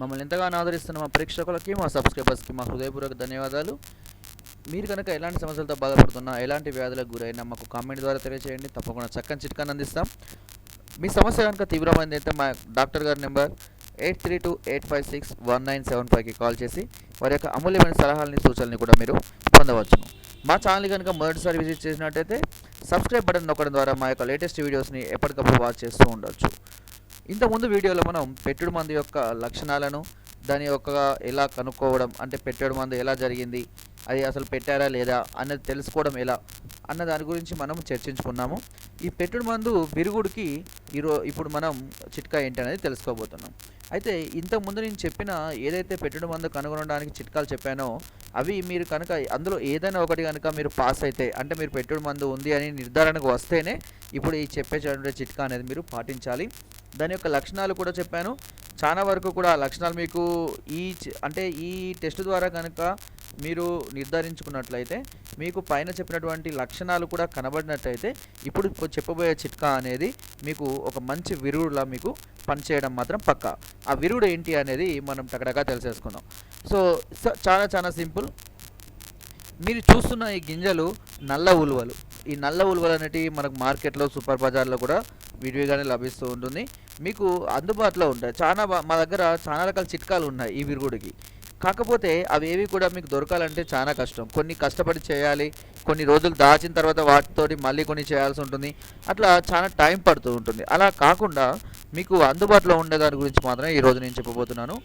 మమ్మల్ని ఎంతగానో ఆదరిస్తున్న మా ప్రేక్షకులకి మా సబ్స్క్రైబర్స్కి మా హృదయపూర్వక ధన్యవాదాలు. మీరు కనుక ఎలాంటి సమస్యలతో బాధపడుతున్నా ఎలాంటి వ్యాధులకు గురైనా మాకు కామెంట్ ద్వారా తెలియజేయండి తప్పకుండా చక్కని చిట్కాను అందిస్తాం. మీ సమస్య కనుక తీవ్రమైనది అయితే మా డాక్టర్ గారి number eight three two eight five six one nine seven ఫైవ్కి కాల్ చేసి వారి యొక్క అమూల్యమైన సలహాలని సూచనలు కూడా మీరు పొందవచ్చు. మా ఛానల్ కనుక మొదటిసారి విజిట్ చేసినట్టయితే సబ్స్క్రైబ్ బటన్ నొక్కడం ద్వారా మా యొక్క లేటెస్ట్ వీడియోస్ని ఎప్పటికప్పుడు వాచ్ చేస్తూ ఉండొచ్చు. ఇంతకుముందు వీడియోలో మనం పెట్టుడు మందు యొక్క లక్షణాలను దాని యొక్క ఎలా కనుక్కోవడం అంటే పెట్టాడు మందు ఎలా జరిగింది అది అసలు పెట్టారా లేదా అన్నది తెలుసుకోవడం ఎలా అన్న దాని గురించి మనం చర్చించుకున్నాము. ఈ పెట్టుడు మందు విరుగుడికి ఈరో ఇప్పుడు మనం చిట్కా ఏంటి అనేది తెలుసుకోబోతున్నాం. అయితే ఇంతకు ముందు నేను చెప్పిన ఏదైతే పెట్టుడు మందు కనుగొనడానికి చిట్కాలు చెప్పానో అవి మీరు కనుక అందులో ఏదైనా ఒకటి కనుక మీరు పాస్ అయితే అంటే మీరు పెట్టుడు మందు ఉంది అని నిర్ధారణకు వస్తేనే ఇప్పుడు ఈ చెప్పే చిట్కా అనేది మీరు పాటించాలి. దాని యొక్క లక్షణాలు కూడా చెప్పాను. చాలా వరకు కూడా ఆ లక్షణాలు మీకు ఈ అంటే ఈ టెస్ట్ ద్వారా కనుక మీరు నిర్ధారించుకున్నట్లయితే మీకు పైన చెప్పినటువంటి లక్షణాలు కూడా కనబడినట్లయితే ఇప్పుడు చెప్పబోయే చిట్కా అనేది మీకు ఒక మంచి విరుగుడులా మీకు పనిచేయడం మాత్రం పక్కా. ఆ విరుగుడు ఏంటి అనేది మనం టకడగా తెలిసేసుకుందాం. సో చాలా చాలా సింపుల్. మీరు చూస్తున్న ఈ గింజలు నల్ల ఉలువలు. ఈ నల్ల ఉలువలు అనేటివి మనకు మార్కెట్లో సూపర్ బజార్లో కూడా విడివిగానే లభిస్తూ ఉంటుంది. మీకు అందుబాటులో ఉంటాయి. చాలా మా దగ్గర చాలా రకాల చిట్కాలు ఉన్నాయి ఈ విరుగుడికి. కాకపోతే అవి ఏవి కూడా మీకు దొరకాలంటే చాలా కష్టం. కొన్ని కష్టపడి చేయాలి కొన్ని రోజులు దాచిన తర్వాత వాటితోటి మళ్ళీ కొన్ని చేయాల్సి ఉంటుంది. అట్లా చాలా టైం పడుతూ ఉంటుంది. అలా కాకుండా మీకు అందుబాటులో ఉండే దాని గురించి మాత్రమే ఈరోజు నేను చెప్పబోతున్నాను.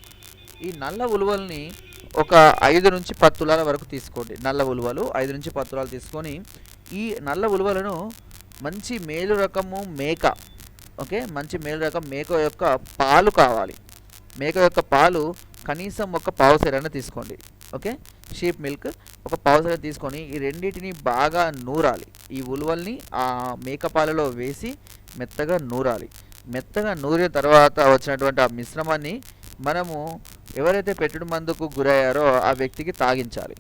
ఈ నల్ల ఉలువల్ని ఒక ఐదు నుంచి పది తులాల వరకు తీసుకోండి. నల్ల ఉలువలు ఐదు నుంచి పది తులాలు తీసుకొని ఈ నల్ల ఉలువలను మంచి మేలు రకము మేక ఓకే? మంచి మేలు రకం మేక యొక్క పాలు కావాలి. మేక యొక్క పాలు కనీసం ఒక పావు పావుసెరన తీసుకోండి ఓకే? షీప్ మిల్క్ ఒక పావు పావుసెర తీసుకొని ఈ రెండింటిని బాగా నూరాలి. ఈ ఉలువల్ని ఆ మేక పాలలో వేసి మెత్తగా నూరాలి. మెత్తగా నూరిన తర్వాత వచ్చినటువంటి ఆ మిశ్రమాన్ని మనము ఎవరైతే పెట్టుడు మందుకు గురయ్యారో ఆ వ్యక్తికి తాగించాలి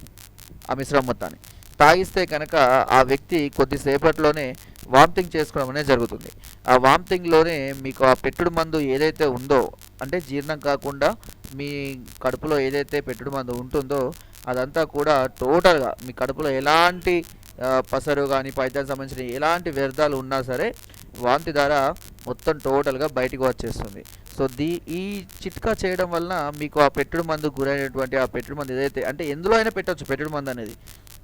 ఆ మిశ్రమం మొత్తాన్ని. తాగిస్తే కనుక ఆ వ్యక్తి కొద్దిసేపట్లోనే వామిటింగ్ చేసుకోవడం అనేది జరుగుతుంది. ఆ వామిటింగ్లోనే మీకు ఆ పెట్టుడు మందు ఏదైతే ఉందో అంటే జీర్ణం కాకుండా మీ కడుపులో ఏదైతే పెట్టుడు మందు ఉంటుందో అదంతా కూడా టోటల్గా మీ కడుపులో ఎలాంటి పసరు కానీ పైద్యానికి సంబంధించిన ఎలాంటి వ్యర్థాలు ఉన్నా సరే వాంతి ద్వారా మొత్తం టోటల్గా బయటికి వచ్చేస్తుంది. సో దీ ఈ చిట్కా చేయడం వలన మీకు ఆ పెట్టుడు మందు గురైనటువంటి ఆ పెట్టుడు మందు ఏదైతే అంటే ఎందులో అయినా పెట్టవచ్చు పెట్టుడు మందు అనేది.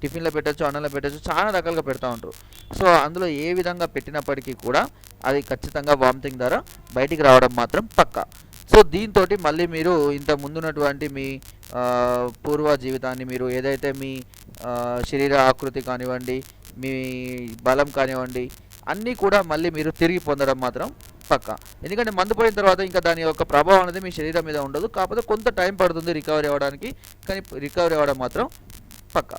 టిఫిన్లో పెట్టచ్చు అన్నంలో పెట్టచ్చు చాలా రకాలుగా పెడతా ఉంటారు. సో అందులో ఏ విధంగా పెట్టినప్పటికీ కూడా అది ఖచ్చితంగా వామిటింగ్ ద్వారా బయటికి రావడం మాత్రం పక్కా. సో దీంతో మళ్ళీ మీరు ఇంత ముందున్నటువంటి మీ పూర్వ జీవితాన్ని మీరు ఏదైతే మీ శరీర ఆకృతి కానివ్వండి మీ బలం కానివ్వండి అన్నీ కూడా మళ్ళీ మీరు తిరిగి పొందడం మాత్రం పక్క. ఎందుకంటే మందు పోయిన తర్వాత ఇంకా దాని యొక్క ప్రభావం అనేది మీ శరీరం మీద ఉండదు. కాకపోతే కొంత టైం పడుతుంది రికవరీ అవ్వడానికి కానీ రికవరీ అవ్వడం మాత్రం పక్కా.